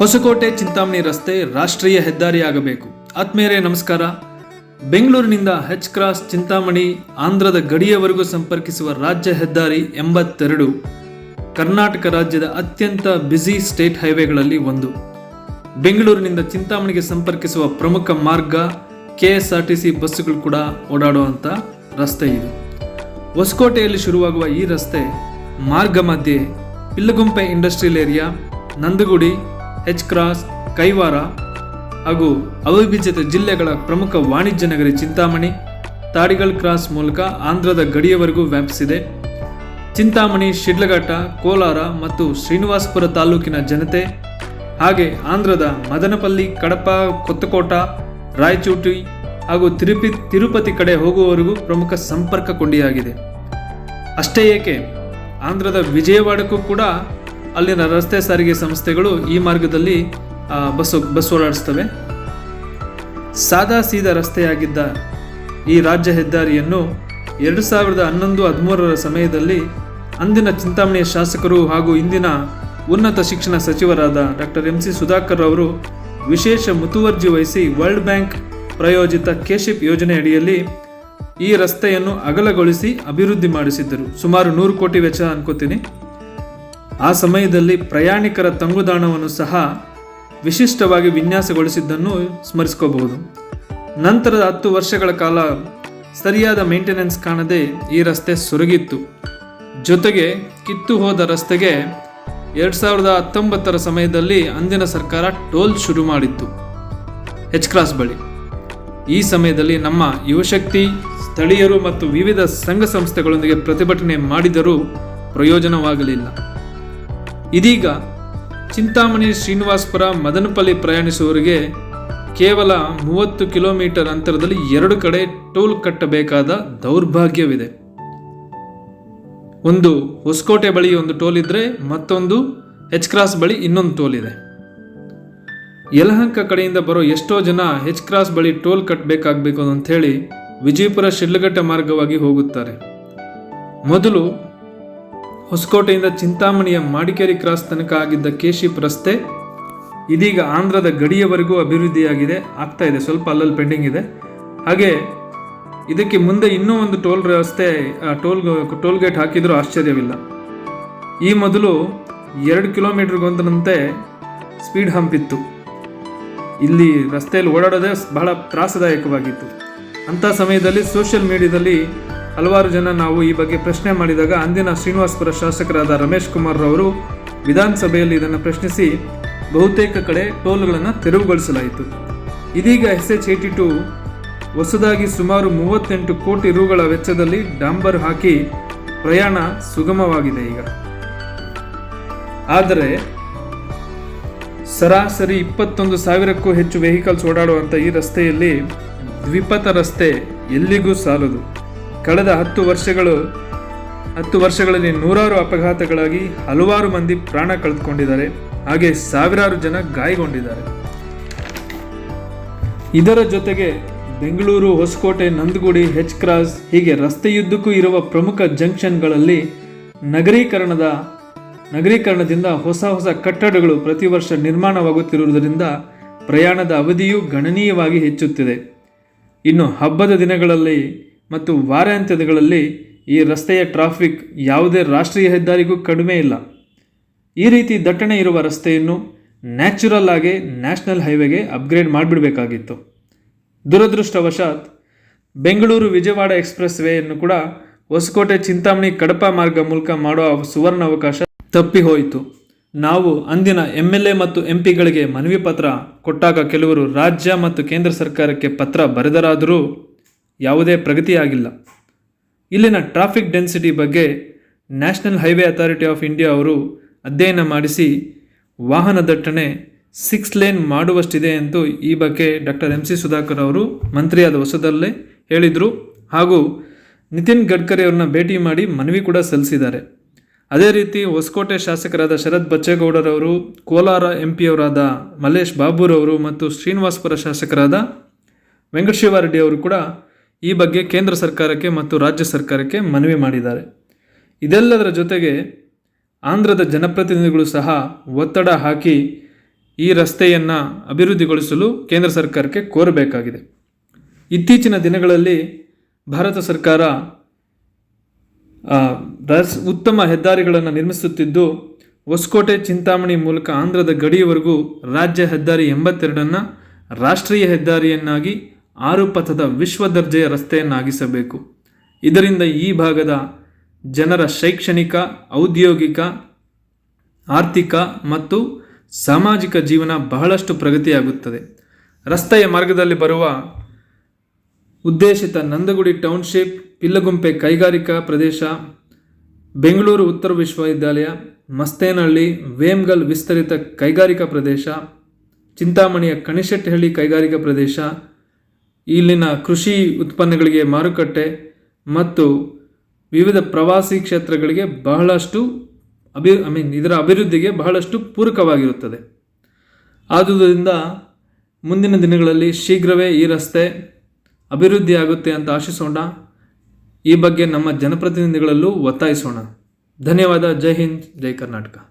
ಹೊಸಕೋಟೆ ಚಿಂತಾಮಣಿ ರಸ್ತೆ ರಾಷ್ಟ್ರೀಯ ಹೆದ್ದಾರಿಯಾಗಬೇಕು. ಆತ್ಮೀಯರೇ ನಮಸ್ಕಾರ. ಬೆಂಗಳೂರಿನಿಂದ ಹೆಚ್ ಕ್ರಾಸ್ ಚಿಂತಾಮಣಿ ಆಂಧ್ರದ ಗಡಿಯವರೆಗೂ ಸಂಪರ್ಕಿಸುವ ರಾಜ್ಯ ಹೆದ್ದಾರಿ ಎಂಬತ್ತೆರಡು, ಕರ್ನಾಟಕ ರಾಜ್ಯದ ಅತ್ಯಂತ ಬ್ಯುಸಿ ಸ್ಟೇಟ್ ಹೈವೇಗಳಲ್ಲಿ ಒಂದು. ಬೆಂಗಳೂರಿನಿಂದ ಚಿಂತಾಮಣಿಗೆ ಸಂಪರ್ಕಿಸುವ ಪ್ರಮುಖ ಮಾರ್ಗ K S R T C ಬಸ್ಸುಗಳು ಕೂಡ ಓಡಾಡುವಂಥ ರಸ್ತೆ ಇದು. ಹೊಸಕೋಟೆಯಲ್ಲಿ ಶುರುವಾಗುವ ಈ ರಸ್ತೆ ಮಾರ್ಗ ಮಧ್ಯೆ, Pillagumpe industrial area Nandagudi H cross, Kaivara ಹಾಗೂ ಅವಿಭಜಿತ ಜಿಲ್ಲೆಗಳ ಪ್ರಮುಖ ವಾಣಿಜ್ಯ ನಗರಿ ಚಿಂತಾಮಣಿ ತಾಡಿಗಲ್ ಕ್ರಾಸ್ ಮೂಲಕ ಆಂಧ್ರದ ಗಡಿಯವರೆಗೂ ವ್ಯಾಪಿಸಿದೆ. ಚಿಂತಾಮಣಿ ಶಿಡ್ಲಘಟ್ಟ ಕೋಲಾರ ಮತ್ತು ಶ್ರೀನಿವಾಸಪುರ ತಾಲೂಕಿನ ಜನತೆ ಹಾಗೆ ಆಂಧ್ರದ ಮದನಪಲ್ಲಿ, ಕಡಪ, ಕೊತ್ತಕೋಟ ರಾಯಚೂಟಿ ಹಾಗೂ ತಿರುಪಿ, ತಿರುಪತಿ ಕಡೆ ಹೋಗುವವರೆಗೂ ಪ್ರಮುಖ ಸಂಪರ್ಕ ಕೊಂಡಿಯಾಗಿದೆ. ಅಷ್ಟೇ ಏಕೆ, ಆಂಧ್ರದ ವಿಜಯವಾಡಕ್ಕೂ ಕೂಡ ಅಲ್ಲಿನ ರಸ್ತೆ ಸಾರಿಗೆ ಸಂಸ್ಥೆಗಳು ಈ ಮಾರ್ಗದಲ್ಲಿ ಆ, ಬಸ್ ಬಸ್ ಓಡಾಡಿಸ್ತವೆ. ಸಾದಾ ಸೀದಾ ರಸ್ತೆಯಾಗಿದ್ದ ಈ ರಾಜ್ಯ ಹೆದ್ದಾರಿಯನ್ನು ಎರಡು ಸಾವಿರದ ಹನ್ನೊಂದು ಹದಿಮೂರರ ಸಮಯದಲ್ಲಿ ಅಂದಿನ ಚಿಂತಾಮಣಿಯ ಶಾಸಕರು ಹಾಗೂ ಇಂದಿನ ಉನ್ನತ ಶಿಕ್ಷಣ ಸಚಿವರಾದ ಡಾಕ್ಟರ್ ಎಂ ಸಿ ಸುಧಾಕರ್ ಅವರು ವಿಶೇಷ ಮುತುವರ್ಜಿ ವಹಿಸಿ ವರ್ಲ್ಡ್ ಬ್ಯಾಂಕ್ ಪ್ರಾಯೋಜಿತ ಕೆಶಿಪ್ ಯೋಜನೆ ಅಡಿಯಲ್ಲಿ ಈ ರಸ್ತೆಯನ್ನು ಅಗಲಗೊಳಿಸಿ ಅಭಿವೃದ್ಧಿ ಮಾಡಿಸಿದ್ದರು. ಸುಮಾರು ನೂರು ಕೋಟಿ ವೆಚ್ಚ ಅನ್ಕೋತೀನಿ. ಆ ಸಮಯದಲ್ಲಿ ಪ್ರಯಾಣಿಕರ ತಂಗುದಾಣವನ್ನು ಸಹ ವಿಶಿಷ್ಟವಾಗಿ ವಿನ್ಯಾಸಗೊಳಿಸಿದ್ದನ್ನು ಸ್ಮರಿಸ್ಕೋಬಹುದು. ನಂತರದ ಹತ್ತು ವರ್ಷಗಳ ಕಾಲ ಸರಿಯಾದ ಮೇಂಟೆನೆನ್ಸ್ ಕಾಣದೆ ಈ ರಸ್ತೆ ಸೊರಗಿತ್ತು. ಜೊತೆಗೆ ಕಿತ್ತು ಹೋದ ರಸ್ತೆಗೆ ಎರಡು ಸಾವಿರದ ಹತ್ತೊಂಬತ್ತರ ಸಮಯದಲ್ಲಿ ಅಂದಿನ ಸರ್ಕಾರ ಟೋಲ್ ಶುರು ಮಾಡಿತ್ತು. ಹೆಚ್ ಕ್ರಾಸ್ ಬಳಿ. ಈ ಸಮಯದಲ್ಲಿ ನಮ್ಮ ಯುವಶಕ್ತಿ, ಸ್ಥಳೀಯರು ಮತ್ತು ವಿವಿಧ ಸಂಘ ಸಂಸ್ಥೆಗಳೊಂದಿಗೆ ಪ್ರತಿಭಟನೆ ಮಾಡಿದರೂ ಪ್ರಯೋಜನವಾಗಲಿಲ್ಲ. ಇದೀಗ ಚಿಂತಾಮಣಿ ಶ್ರೀನಿವಾಸಪುರ ಮದನಪಲ್ಲಿ ಪ್ರಯಾಣಿಸುವವರಿಗೆ ಕೇವಲ ಮೂವತ್ತು ಕಿಲೋಮೀಟರ್ ಅಂತರದಲ್ಲಿ ಎರಡು ಕಡೆ ಟೋಲ್ ಕಟ್ಟಬೇಕಾದ ದೌರ್ಭಾಗ್ಯವಿದೆ. ಒಂದು ಹೊಸಕೋಟೆ ಬಳಿ ಒಂದು ಟೋಲ್ ಇದ್ದರೆ ಮತ್ತೊಂದು ಹೆಚ್ ಕ್ರಾಸ್ ಬಳಿ ಇನ್ನೊಂದು ಟೋಲ್ ಇದೆ. ಯಲಹಂಕ ಕಡೆಯಿಂದ ಬರೋ ಎಷ್ಟೋ ಜನ ಹೆಚ್ ಕ್ರಾಸ್ ಬಳಿ ಟೋಲ್ ಕಟ್ಟಬೇಕಾಗಬೇಕು ಅಂತ ಹೇಳಿ ವಿಜಯಪುರ ಶಿಡ್ಲಘಟ್ಟ ಮಾರ್ಗವಾಗಿ ಹೋಗುತ್ತಾರೆ. ಮೊದಲು ಹೊಸಕೋಟೆಯಿಂದ ಚಿಂತಾಮಣಿಯ ಮಾಡಿಕೇರಿ ಕ್ರಾಸ್ ತನಕ ಆಗಿದ್ದ ಕೇಶಿಪ್ ರಸ್ತೆ ಇದೀಗ ಆಂಧ್ರದ ಗಡಿಯವರೆಗೂ ಅಭಿವೃದ್ಧಿಯಾಗಿದೆ, ಆಗ್ತಾ ಇದೆ, ಸ್ವಲ್ಪ ಅಲ್ಲಲ್ಲಿ ಪೆಂಡಿಂಗ್ ಇದೆ. ಹಾಗೆ ಇದಕ್ಕೆ ಮುಂದೆ ಇನ್ನೂ ಒಂದು ಟೋಲ್ ರಸ್ತೆ ಟೋಲ್ ಟೋಲ್ ಗೇಟ್ ಹಾಕಿದರೂ ಆಶ್ಚರ್ಯವಿಲ್ಲ. ಈ ಮೊದಲು ಎರಡು ಕಿಲೋಮೀಟರ್ಗೊಂದರಂತೆ ಸ್ಪೀಡ್ ಹಂಪ್ ಇತ್ತು. ಇಲ್ಲಿ ರಸ್ತೆಯಲ್ಲಿ ಓಡಾಡೋದೇ ಬಹಳ ತ್ರಾಸದಾಯಕವಾಗಿತ್ತು. ಅಂಥ ಸಮಯದಲ್ಲಿ ಸೋಷಿಯಲ್ ಮೀಡಿಯಾದಲ್ಲಿ ಹಲವಾರು ಜನ ನಾವು ಈ ಬಗ್ಗೆ ಪ್ರಶ್ನೆ ಮಾಡಿದಾಗ ಅಂದಿನ ಶ್ರೀನಿವಾಸಪುರ ಶಾಸಕರಾದ ರಮೇಶ್ ಕುಮಾರ್ ಅವರು ವಿಧಾನಸಭೆಯಲ್ಲಿ ಇದನ್ನು ಪ್ರಶ್ನಿಸಿ, ಬಹುತೇಕ ಕಡೆ ಟೋಲ್ಗಳನ್ನು ತೆರವುಗೊಳಿಸಲಾಯಿತು. ಇದೀಗ ಎಸ್ ಎಚ್ ಏಯ್ಟಿ ಟು ಹೊಸದಾಗಿ ಸುಮಾರು ಮೂವತ್ತೆಂಟು ಕೋಟಿ ರುಗಳ ವೆಚ್ಚದಲ್ಲಿ ಡಾಂಬರ್ ಹಾಕಿ ಪ್ರಯಾಣ ಸುಗಮವಾಗಿದೆ ಈಗ. ಆದರೆ ಸರಾಸರಿ ಇಪ್ಪತ್ತೊಂದು ಸಾವಿರಕ್ಕೂ ಹೆಚ್ಚು ವೆಹಿಕಲ್ಸ್ ಓಡಾಡುವಂಥ ಈ ರಸ್ತೆಯಲ್ಲಿ ದ್ವಿಪಥ ರಸ್ತೆ ಎಲ್ಲಿಗೂ ಸಾಲದು. ಕಳೆದ ಹತ್ತು ವರ್ಷಗಳು, ಹತ್ತು ವರ್ಷಗಳಲ್ಲಿ ನೂರಾರು ಅಪಘಾತಗಳಾಗಿ ಹಲವಾರು ಮಂದಿ ಪ್ರಾಣ ಕಳೆದುಕೊಂಡಿದ್ದಾರೆ. ಹಾಗೆ ಸಾವಿರಾರು ಜನ ಗಾಯಗೊಂಡಿದ್ದಾರೆ. ಇದರ ಜೊತೆಗೆ ಬೆಂಗಳೂರು ಹೊಸಕೋಟೆ, ನಂದಗುಡಿ, ಹೆಚ್ ಕ್ರಾಸ್ ಹೀಗೆ ರಸ್ತೆಯುದ್ದಕ್ಕೂ ಇರುವ ಪ್ರಮುಖ ಜಂಕ್ಷನ್ಗಳಲ್ಲಿ ನಗರೀಕರಣದ, ನಗರೀಕರಣದಿಂದ ಹೊಸ ಹೊಸ ಕಟ್ಟಡಗಳು ಪ್ರತಿ ವರ್ಷ ನಿರ್ಮಾಣವಾಗುತ್ತಿರುವುದರಿಂದ ಪ್ರಯಾಣದ ಅವಧಿಯು ಗಣನೀಯವಾಗಿ ಹೆಚ್ಚುತ್ತಿದೆ. ಇನ್ನು ಹಬ್ಬದ ದಿನಗಳಲ್ಲಿ ಮತ್ತು ವಾರಾಂತ್ಯದಗಳಲ್ಲಿ ಈ ರಸ್ತೆಯ ಟ್ರಾಫಿಕ್ ಯಾವುದೇ ರಾಷ್ಟ್ರೀಯ ಹೆದ್ದಾರಿಗೂ ಕಡಿಮೆ ಇಲ್ಲ. ಈ ರೀತಿ ದಟ್ಟಣೆ ಇರುವ ರಸ್ತೆಯನ್ನು ನ್ಯಾಚುರಲ್ ಆಗಿ ನ್ಯಾಷನಲ್ ಹೈವೇಗೆ ಅಪ್ಗ್ರೇಡ್ ಮಾಡಿಬಿಡಬೇಕಾಗಿತ್ತು. ದುರದೃಷ್ಟವಶಾತ್ ಬೆಂಗಳೂರು ವಿಜಯವಾಡ ಎಕ್ಸ್ಪ್ರೆಸ್ ವೇಯನ್ನು ಕೂಡ ಹೊಸಕೋಟೆ ಚಿಂತಾಮಣಿ ಕಡಪ ಮಾರ್ಗ ಮೂಲಕ ಮಾಡುವ ಸುವರ್ಣ ಅವಕಾಶ ತಪ್ಪಿ ಹೋಯಿತು ನಾವು ಅಂದಿನ ಎಂ ಎಲ್ ಎ ಮತ್ತು ಎಂ ಪಿಗಳಿಗೆ ಮನವಿ ಪತ್ರ ಕೊಟ್ಟಾಗ ಕೆಲವರು ರಾಜ್ಯ ಮತ್ತು ಕೇಂದ್ರ ಸರ್ಕಾರಕ್ಕೆ ಪತ್ರ ಬರೆದರಾದರೂ ಯಾವುದೇ ಪ್ರಗತಿಯಾಗಿಲ್ಲ. ಇಲ್ಲಿನ ಟ್ರಾಫಿಕ್ ಡೆನ್ಸಿಟಿ ಬಗ್ಗೆ national highway authority of India ಅವರು ಅಧ್ಯಯನ ಮಾಡಿಸಿ, ವಾಹನ ದಟ್ಟಣೆ ಸಿಕ್ಸ್ ಲೇನ್ ಮಾಡುವಷ್ಟಿದೆ ಎಂದು ಈ ಬಗ್ಗೆ ಡಾಕ್ಟರ್ ಎಂ ಸಿ ಸುಧಾಕರ್ ಅವರು ಮಂತ್ರಿಯಾದ ಹೊಸದಲ್ಲೇ ಹೇಳಿದರು. ಹಾಗೂ ನಿತಿನ್ ಗಡ್ಕರಿ ಅವ್ರನ್ನ ಭೇಟಿ ಮಾಡಿ ಮನವಿ ಕೂಡ ಸಲ್ಲಿಸಿದ್ದಾರೆ. ಅದೇ ರೀತಿ ಹೊಸಕೋಟೆ ಶಾಸಕರಾದ ಶರತ್ ಬಚ್ಚೇಗೌಡರವರು ಕೋಲಾರ ಎಂ ಪಿಯವರಾದ ಮಲ್ಲೇಶ್ ಬಾಬುರವರು ಮತ್ತು ಶ್ರೀನಿವಾಸಪುರ ಶಾಸಕರಾದ ವೆಂಕಟಶಿವಾರೆಡ್ಡಿ ಅವರು ಕೂಡ ಈ ಬಗ್ಗೆ ಕೇಂದ್ರ ಸರ್ಕಾರಕ್ಕೆ ಮತ್ತು ರಾಜ್ಯ ಸರ್ಕಾರಕ್ಕೆ ಮನವಿ ಮಾಡಿದ್ದಾರೆ. ಇದೆಲ್ಲದರ ಜೊತೆಗೆ ಆಂಧ್ರದ ಜನಪ್ರತಿನಿಧಿಗಳು ಸಹ ಒತ್ತಡ ಹಾಕಿ ಈ ರಸ್ತೆಯನ್ನು ಅಭಿವೃದ್ಧಿಗೊಳಿಸಲು ಕೇಂದ್ರ ಸರ್ಕಾರಕ್ಕೆ ಕೋರಬೇಕಾಗಿದೆ. ಇತ್ತೀಚಿನ ದಿನಗಳಲ್ಲಿ ಭಾರತ ಸರ್ಕಾರ ರಸ್, ಉತ್ತಮ ಹೆದ್ದಾರಿಗಳನ್ನು ನಿರ್ಮಿಸುತ್ತಿದ್ದು, ಹೊಸಕೋಟೆ, ಚಿಂತಾಮಣಿ ಮೂಲಕ ಆಂಧ್ರದ ಗಡಿಯವರೆಗೂ ರಾಜ್ಯ ಹೆದ್ದಾರಿ ಎಂಬತ್ತೆರಡನ್ನು ರಾಷ್ಟ್ರೀಯ ಹೆದ್ದಾರಿಯನ್ನಾಗಿ ಆರು ಪಥದ ವಿಶ್ವ ದರ್ಜೆಯ ರಸ್ತೆಯನ್ನಾಗಿಸಬೇಕು. ಇದರಿಂದ ಈ ಭಾಗದ ಜನರ ಶೈಕ್ಷಣಿಕ, ಔದ್ಯೋಗಿಕ, ಆರ್ಥಿಕ ಮತ್ತು ಸಾಮಾಜಿಕ ಜೀವನ ಬಹಳಷ್ಟು ಪ್ರಗತಿಯಾಗುತ್ತದೆ. ರಸ್ತೆಯ ಮಾರ್ಗದಲ್ಲಿ ಬರುವ ಉದ್ದೇಶಿತ ನಂದಗುಡಿ ಟೌನ್ಶಿಪ್, ಪಿಲ್ಲಗುಂಪೆ ಕೈಗಾರಿಕಾ ಪ್ರದೇಶ, ಬೆಂಗಳೂರು ಉತ್ತರ ವಿಶ್ವವಿದ್ಯಾಲಯ, ಮಸ್ತೇನಹಳ್ಳಿ, ವೇಮ್ಗಲ್ ವಿಸ್ತರಿತ ಕೈಗಾರಿಕಾ ಪ್ರದೇಶ, ಚಿಂತಾಮಣಿಯ ಕಣಿಶೆಟ್ಟಹಳ್ಳಿ ಕೈಗಾರಿಕಾ ಪ್ರದೇಶ ಇಲ್ಲಿನ ಕೃಷಿ ಉತ್ಪನ್ನಗಳಿಗೆ ಮಾರುಕಟ್ಟೆ ಮತ್ತು ವಿವಿಧ ಪ್ರವಾಸಿ ಕ್ಷೇತ್ರಗಳಿಗೆ ಬಹಳಷ್ಟು ಅಭಿ ಐ ಮೀನ್ ಇದರ ಅಭಿವೃದ್ಧಿಗೆ ಬಹಳಷ್ಟು ಪೂರಕವಾಗಿರುತ್ತದೆ. ಆದುದರಿಂದ ಮುಂದಿನ ದಿನಗಳಲ್ಲಿ ಶೀಘ್ರವೇ ಈ ರಸ್ತೆ ಅಭಿವೃದ್ಧಿಯಾಗುತ್ತೆ ಅಂತ ಆಶಿಸೋಣ. ಈ ಬಗ್ಗೆ ನಮ್ಮ ಜನಪ್ರತಿನಿಧಿಗಳಲ್ಲೂ ಒತ್ತಾಯಿಸೋಣ. ಧನ್ಯವಾದ. ಜೈ ಹಿಂದ್. ಜೈ ಕರ್ನಾಟಕ.